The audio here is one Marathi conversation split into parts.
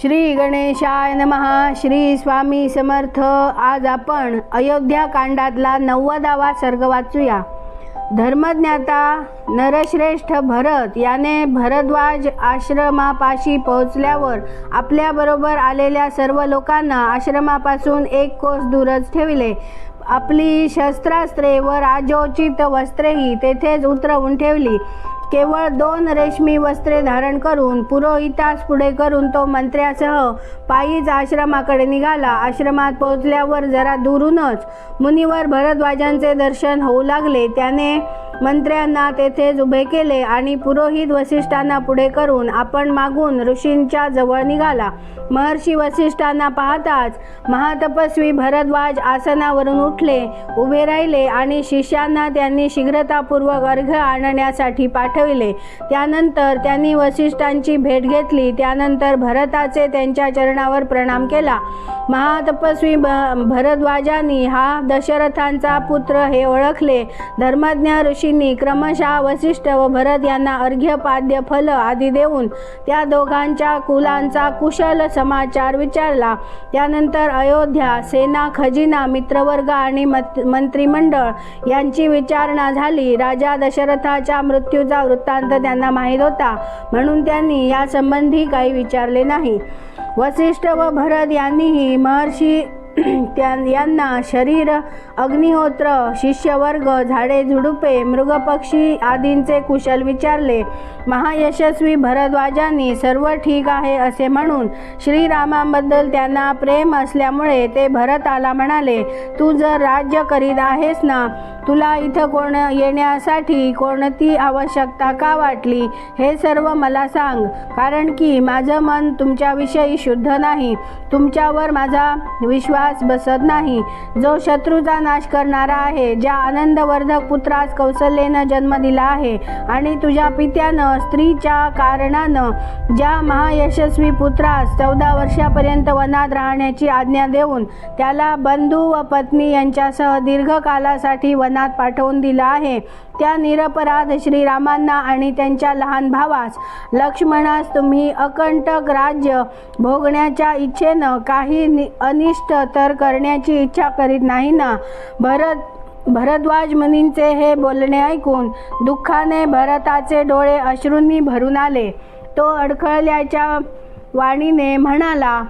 श्री गणेशाय नमहा श्री स्वामी समर्थ. आज आपण अयोध्या कांडातला नव्वदावा सर्ग वाचूया. धर्मज्ञाता नरश्रेष्ठ भरत याने भरद्वाज आश्रमापाशी पोहोचल्यावर आपल्याबरोबर आलेल्या सर्व लोकांना आश्रमापासून एक कोस दूरच ठेवले. आपली शस्त्रास्त्रे व राजोचित वस्त्रेही तेथेच उतरवून ठेवली. केवळ दोन रेशमी वस्त्रे धारण करून पुरोहितास पुढे करून तो मंत्र्यासह पायीच आश्रमाकडे निघाला. आश्रमात पोहोचल्यावर जरा दुरूनच मुनिवर भरद्वाजांचे दर्शन होऊ लागले. त्याने मंत्र्यांना तेथेच उभे केले आणि पुरोहित वसिष्ठांना पुढे करून आपण मागून ऋषींच्या जवळ निघाला. महर्षी वसिष्ठांना पाहताच महातपस्वी भरद्वाज आसनावरून उठले उभे राहिले आणि शिष्यांना त्यांनी शीघ्रतापूर्वक अर्घ्य आणण्यासाठी पाठविले. त्यानंतर त्यांनी वसिष्ठांची भेट घेतली. त्यानंतर भरताचे त्यांच्या चरणावर प्रणाम केला. महातपस्वी भ भरद्वाजांनी हा दशरथांचा पुत्र हे ओळखले. धर्मज्ञ ऋषींनी क्रमशः वसिष्ठ व भरत यांना अर्घ्य पाद्य फल आदी देऊन त्या दोघांच्या कुलांचा कुशल समाचार विचारला. त्यानंतर अयोध्या सेना खजिना मित्रवर्ग आणि मत- मंत्रिमंडळ यांची विचारणा झाली. राजा दशरथाच्या मृत्यूचा वृत्तांत त्यांना माहीत होता. म्हणून त्यांनी यासंबंधी काही विचारले नाही. वसिष्ठ व भरत यांनीही महर्षी त्या यांना शरीर अग्निहोत्र शिष्यवर्ग झाडे झुडुपे मृगपक्षी आदींचे कुशल विचारले. महायशस्वी भरद्वाजांनी सर्व ठीक आहे असे म्हणून श्रीरामांबद्दल त्यांना प्रेम असल्यामुळे ते भरताला म्हणाले तू जर राज्य करीत आहेस ना तुला इथं कोण येण्यासाठी कोणती आवश्यकता का वाटली? हे सर्व मला सांग. कारण की माझं मन तुमच्याविषयी शुद्ध नाही. तुमच्यावर माझा विश्वास बसत नाही. जो शत्रूचा नाश करणारा आहे ज्या आनंदवर्धक पुत्रास कौशल्येनं जन्म दिला आहे आणि तुझ्या पित्यानं स्त्रीच्या कारणानं ज्या महायशस्वी पुत्रास चौदा वर्षापर्यंत वनात राहण्याची आज्ञा देऊन त्याला बंधू व पत्नी यांच्यासह दीर्घकालासाठी वनात पाठवून दिला आहे. त्या निरपराध श्रीरामांना आणि त्यांच्या लहान भावास. लक्ष्मणास तुम्ही अकंटक राज्य भोगण्याच्या इच्छेनं काही नि- अनिष्ट तर करण्याची इच्छा करीत नाही ना? भरत भरद्वाज मुनींचे हे बोलणे ऐकून दुःखाने भरताचे डोळे अश्रूंनी भरून आले. तो अडखळल्याच्या वाणीने म्हणाला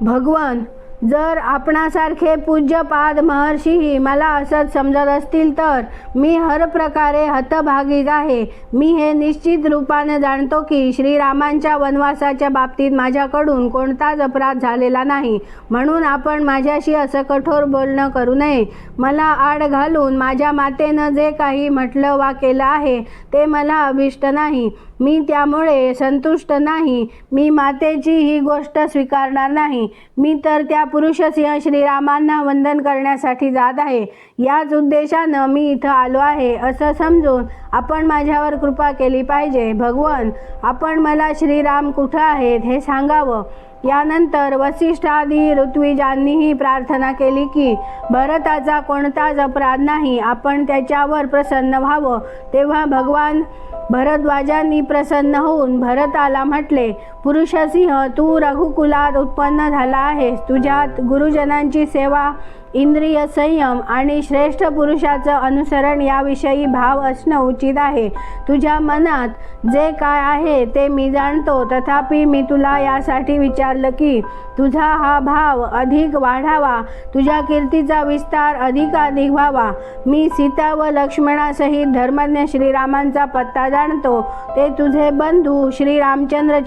भगवान जर आपणासारखे पूज्यपाद महर्षीही मला असंच समजत असतील तर मी हर प्रकारे हतभागीच आहे. मी हे निश्चित रूपाने जाणतो की श्रीरामांच्या वनवासाच्या बाबतीत माझ्याकडून कोणताच अपराध झालेला नाही. म्हणून आपण माझ्याशी असं कठोर बोलणं करू नये. मला आड घालून माझ्या मातेनं जे काही म्हटलं वा केलं आहे ते मला अभिष्ट नाही. मी त्यामुळे संतुष्ट नाही. मी मातेची ही गोष्ट स्वीकारणार नाही. मी तर त्या पुरुष सिंह श्रीरामांना वंदन करण्यासाठी जात आहे. याच उद्देशानं मी इथं आलो आहे. असं समजून आपण माझ्यावर कृपा केली पाहिजे. भगवन आपण मला श्रीराम कुठं आहेत हे सांगावं. यानंतर वसिष्ठादी ऋत्विजांनीही प्रार्थना केली की भरताचा कोणताच अपराध नाही. आपण त्याच्यावर प्रसन्न व्हावं. तेव्हा भगवान भरद्वाजांनी प्रसन्न होऊन भरताला म्हटले पुरुषसिंह तू रघुकुलात उत्पन्न झाला आहेस. तुझ्यात गुरुजनांची सेवा इंद्रिय संयम आणि श्रेष्ठ पुरुषाचं अनुसरण याविषयी भाव असणं उचित आहे. तुझ्या मनात जे काय आहे ते मी जाणतो. तथापि मी तुला यासाठी विचारलं की तुझा हा भाव अधिक वाढावा. तुझ्या कीर्तीचा विस्तार अधिकाधिक व्हावा. मी सीता व लक्ष्मणासहित धर्मज्ञ श्रीरामांचा पत्ता जाणतो. ते तुझे बंधू श्री रामचंद्र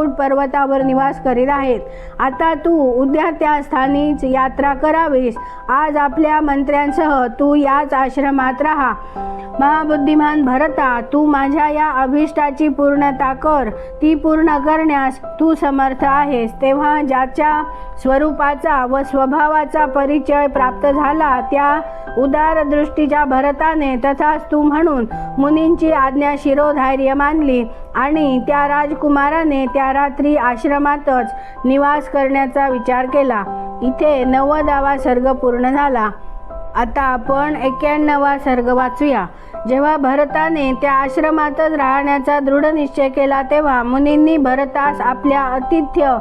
चित्रकूट पर्वतावर निवास करीत आहेत. आता तू उद्या त्या स्थानीच यात्रा करावीस. आज आपल्या मंत्र्यांसह तू याच आश्रमात राहा. महाबुद्धिमान भरता तू माझ्या या अभिष्टाची पूर्णता कर. ती पूर्ण करण्यास तू समर्थ आहेस. तेव्हा ज्याच्या स्वरूपाचा व स्वभावाचा परिचय प्राप्त झाला त्या उदार दृष्टीच्या भरताने तथाच तू म्हणून मुनींची आज्ञा शिरोधार्य मानली आणि त्या राजकुमाराने त्या रात्री आश्रमातच निवास करण्याचा विचार केला. इथे नव्वदावा सर्ग पूर्ण झाला. आता आपण एक्क्याण्णवा सर्ग वाचूया. जेव्हा भरताने त्या आश्रमातच राहण्याचा दृढ निश्चय केला तेव्हा मुनींनी भरतास आपल्या आतिथ्य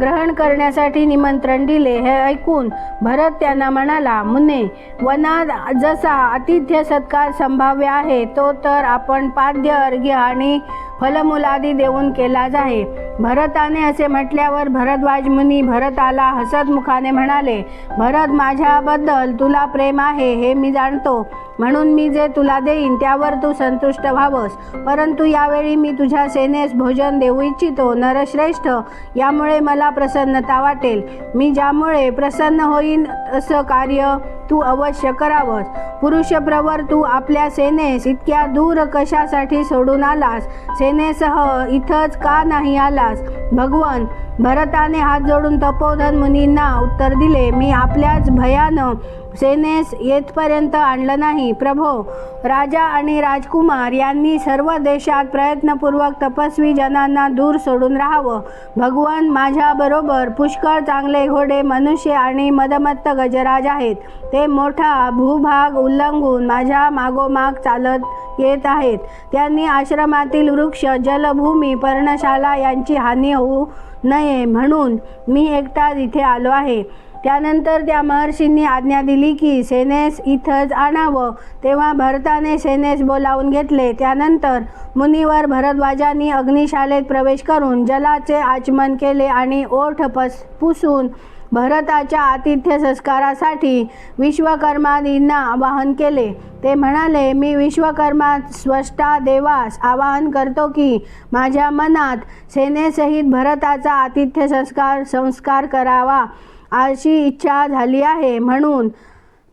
ग्रहण करण्यासाठी निमंत्रण दिले. हे ऐकून भरत त्यांना म्हणाला मुने वनात जसा आतिथ्य सत्कार संभाव्य आहे तो तर आपण पाद्य अर्घ्य आणि फलमुलादी देऊन केलाच आहे भरताने असे म्हटल्यावर भरद्वाज मुनी भरताला हसतमुखाने म्हणाले भरत माझ्याबद्दल तुला प्रेम आहे हे मी जाणतो. म्हणून मी जे तुला देईन त्यावर तू संतुष्ट व्हावंस. परंतु यावेळी मी तुझ्या सेनेस भोजन देऊ इच्छितो नरश्रेष्ठ यामुळे मला प्रसन्नता वाटेल. मी ज्यामुळे प्रसन्न होईन असं कार्य तू अवश्य करावंस. पुरुषप्रवर तू आपल्या सेनेस इतक्या दूर कशासाठी सोडून आलास? सेनेसह इथंच का नाही आलास? भगवन भरताने हात जोडून तपोधन मुनींना उत्तर दिले मी आपल्याच भयानं सेनेस येथपर्यंत आणलं नाही. प्रभो राजा आणि राजकुमार यांनी सर्व देशात प्रयत्नपूर्वक तपस्वी जनांना दूर सोडून राहावं. भगवान माझ्याबरोबर पुष्कळ चांगले घोडे मनुष्य आणि मदमत्त गजराज आहेत. ते मोठा भूभाग उल्लंघून माझ्या मागोमाग चालत येत आहेत. त्यांनी आश्रमातील वृक्ष जलभूमी पर्णशाला यांची हानी होऊ नये म्हणून मी एकटा इथे आलो आहे. त्यानंतर त्या महर्षींनी आज्ञा दिली की सेनेस इथंच आणावं. तेव्हा भरताने सेनेस बोलावून घेतले. त्यानंतर मुनीवर भरद्वाजांनी अग्निशालेत प्रवेश करून जलाचे आचमन केले आणि ओठ पस पुसून भरताच्या आतिथ्य संस्कारासाठी विश्वकर्मादींना आवाहन केले. ते म्हणाले मी विश्वकर्मा स्वष्टा देवास आवाहन करतो की माझ्या मनात सेनेसहित भरताचा आतिथ्य संस्कार संस्कार करावा अशी इच्छा झाली आहे. म्हणून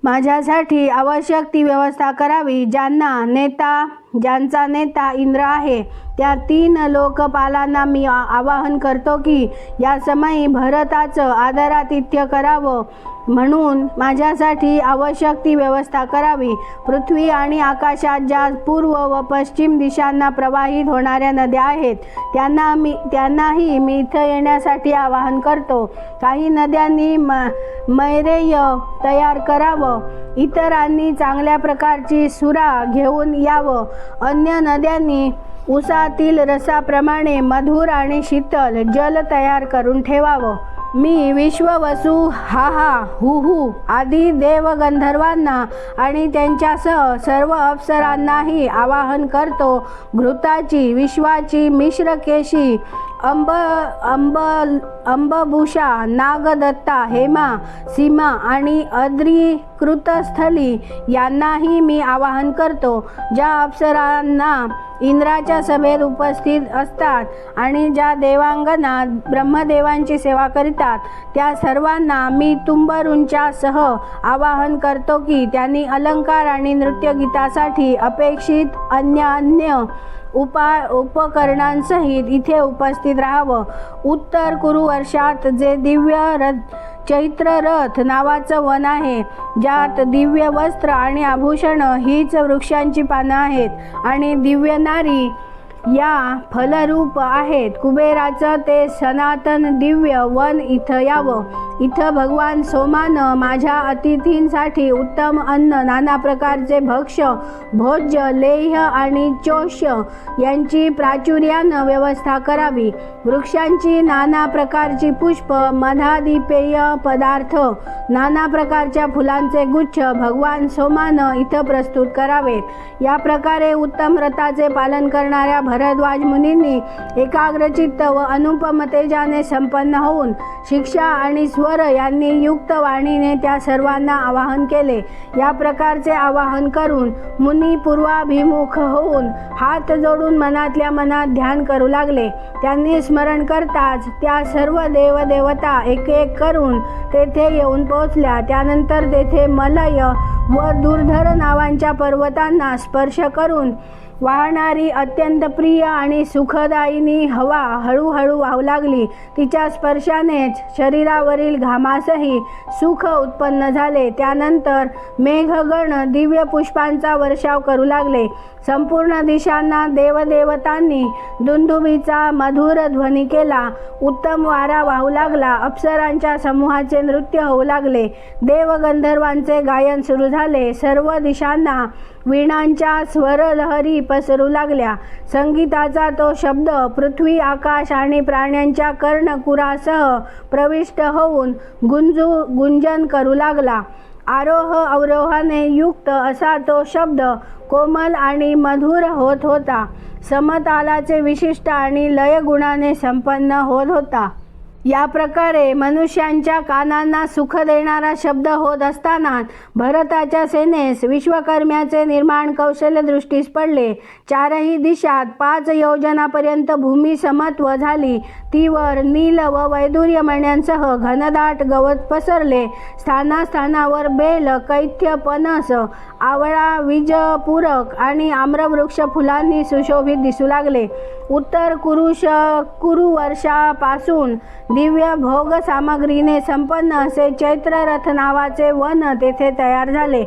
माझ्यासाठी आवश्यक ती व्यवस्था करावी ज्यांना नेता ज्यांचा नेता इंद्र आहे त्या तीन लोकपालांना मी आ- आवाहन करतो की या समयी भरताचं आदरातिथ्य करावं. म्हणून माझ्यासाठी आवश्यक ती व्यवस्था करावी. पृथ्वी आणि आकाशात ज्या पूर्व व पश्चिम दिशांना प्रवाहित होणाऱ्या नद्या आहेत त्यांना मी त्यांनाही मी इथं येण्यासाठी आवाहन करतो. काही नद्यांनी म मैरेय तयार करावं. इतरांनी चांगल्या प्रकारची सुरा घेऊन यावं. अन्य नद्यांनी उसातील रसाप्रमाणे मधुर आणि शीतल जल तयार करून ठेवावं. मी विश्ववसू हा हा हु हु आदी देवगंधर्वांना आणि त्यांच्यासह सर्व अप्सरांनाही आवाहन करतो. घृताची विश्वाची मिश्रकेशी अंब अंब अंबभूषा नागदत्ता हेमा सीमा आणि अद्रीकृतस्थली यांनाही मी आवाहन करतो ज्या अप्सरांना इंद्राच्या सभेत उपस्थित असतात आणि ज्या देवांगना ब्रह्मदेवांची सेवा करीतात त्या सर्वांना मी तुंबरुंच्यासह आवाहन करतो की त्यांनी अलंकार आणि नृत्यगीतासाठी अपेक्षित अन्य अन्य उपा उपकरणांसहित इथे उपस्थित राहावं. उत्तर कुरु वर्षात जे दिव्य रथ चैत्र रथ नावाचं वन आहे ज्यात दिव्य वस्त्र आणि आभूषण हीच वृक्षांची पानं आहेत. आणि दिव्य नारी या फलरूप आहेत. कुबेराचं ते सनातन दिव्य वन इथं यावं. इथं भगवान सोमानं माझ्या अतिथींसाठी उत्तम अन्न नाना प्रकारचे भक्ष्य भोज्य लेह्य आणि चोष्य यांची प्राचुर्यानं व्यवस्था करावी. वृक्षांची नाना प्रकारची पुष्प मधादिपेय पदार्थ नाना प्रकारच्या फुलांचे गुच्छ भगवान सोमानं इथं प्रस्तुत करावेत. या प्रकारे उत्तम व्रताचे पालन करणाऱ्या भरद्वाज मुनींनी एकाग्रचित्त व अनुपम तेजाने संपन्न होऊन शिक्षा आणि स्वर यांनी युक्त वाणीने त्या सर्वांना आवाहन केले. या प्रकारचे आवाहन करून मुनी पूर्वाभिमुख होऊन हात जोडून मनातल्या मनात ध्यान करू लागले. त्यांनी स्मरण करताच त्या सर्व देवदेवता एक एक करून तेथे येऊन पोहोचल्या. त्यानंतर तेथे मलय व दुर्धर नावांच्या पर्वतांना स्पर्श करून वाहणारी अत्यंत प्रिय आणि सुखदायिनी हवा हळूहळू वाहू लागली. तिच्या स्पर्शानेच शरीरावरील घामासही सुख उत्पन्न झाले. त्यानंतर मेघगण दिव्य पुष्पांचा वर्षाव करू लागले. संपूर्ण दिशांना देवदेवतांनी दुंदुबीचा मधुर ध्वनी केला. उत्तम वारा वाहू लागला. अप्सरांच्या समूहाचे नृत्य होऊ लागले. देवगंधर्वांचे गायन सुरू झाले. सर्व दिशांना वीणांच्या स्वरलहरी पसरू लागल्या. संगीताचा तो शब्द पृथ्वी आकाश आणि प्राण्यांच्या कर्णकुरासह प्रविष्ट होऊन गुंजू गुंजन करू लागला. आरोह अवरोहाने युक्त असा तो शब्द कोमल आणि मधुर होत होता. समतालाचे विशिष्ट आणि लयगुणाने संपन्न होत होता. या प्रकारे मनुष्यांच्या कानांना सुख देणारा शब्द होत असताना भरताच्या सेनेस विश्वकर्म्याचे निर्माण कौशल्य दृष्टीस पडले. चारही दिशात पाच योजनापर्यंत भूमी समत्व झाली. तीवर नील व वैदुर्य मण्यांसह घनदाट गवत पसरले. स्थानास्थानावर बेल कैथ्य पनस आवळा विजपूरक आणि आम्रवृक्ष फुलांनी सुशोभित दिसू लागले. उत्तर कुरुश कुरुवर्षापासून दिव्य भोग सामग्रीने संपन्न असे चैत्ररथ नावाचे वन तेथे तयार झाले.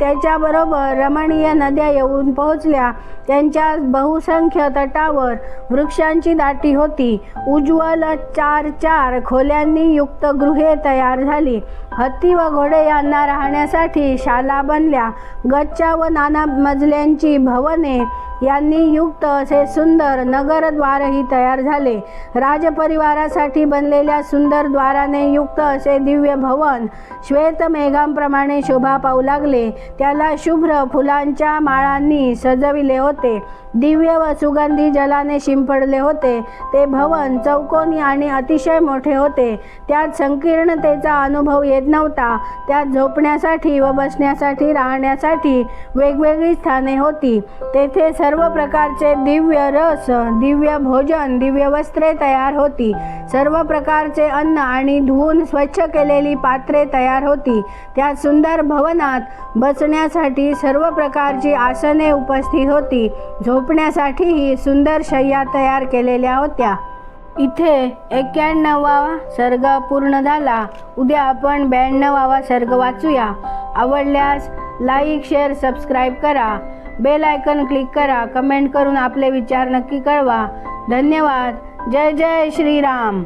त्याच्याबरोबर रमणीय नद्या येऊन पोहोचल्या. त्यांच्या बहुसंख्य तटावर वृक्षांची दाटी होती. उज्ज्वल चार चार खोल्यांनी युक्त गृहे तयार झाली. हत्ती व घोडे यांना राहण्यासाठी शाला बनल्या. गच्च्या व नाना मजल्यांची भवने यांनी युक्त असे सुंदर नगरद्वारही तयार झाले. राजपरिवारासाठी बनलेल्या सुंदर द्वाराने युक्त असे दिव्य भवन श्वेत मेघांप्रमाणे शोभा पाहू लागले. त्याला शुभ्र फुलांच्या माळांनी सजविले होते. दिव्य व सुगंधी जलाने शिंपडले होते. ते भवन चौकोनी आणि अतिशय मोठे होते. त्यात संकीर्णतेचा अनुभव येत नव्हता. त्यात झोपण्यासाठी व बसण्यासाठी राहण्यासाठी वेगवेगळी स्थाने होती. तेथे सर्व प्रकारचे दिव्य रस दिव्य भोजन दिव्य वस्त्रे तयार होती. सर्व प्रकारचे अन्न आणि धुवून स्वच्छ केलेली पात्रे तयार होती. त्या सुंदर भवनात बसण्यासाठी सर्व प्रकारची आसने उपस्थित होती. झोप झोपण्यासाठीही सुंदर शय्या तयार केलेल्या होत्या. इथे एक्क्याण्णवावा सर्ग पूर्ण झाला. उद्या आपण ब्याण्णवावा सर्ग वाचूया. आवडल्यास लाईक शेअर सबस्क्राईब करा. बेल आयकन क्लिक करा. कमेंट करून आपले विचार नक्की कळवा. धन्यवाद. जय जय श्रीराम.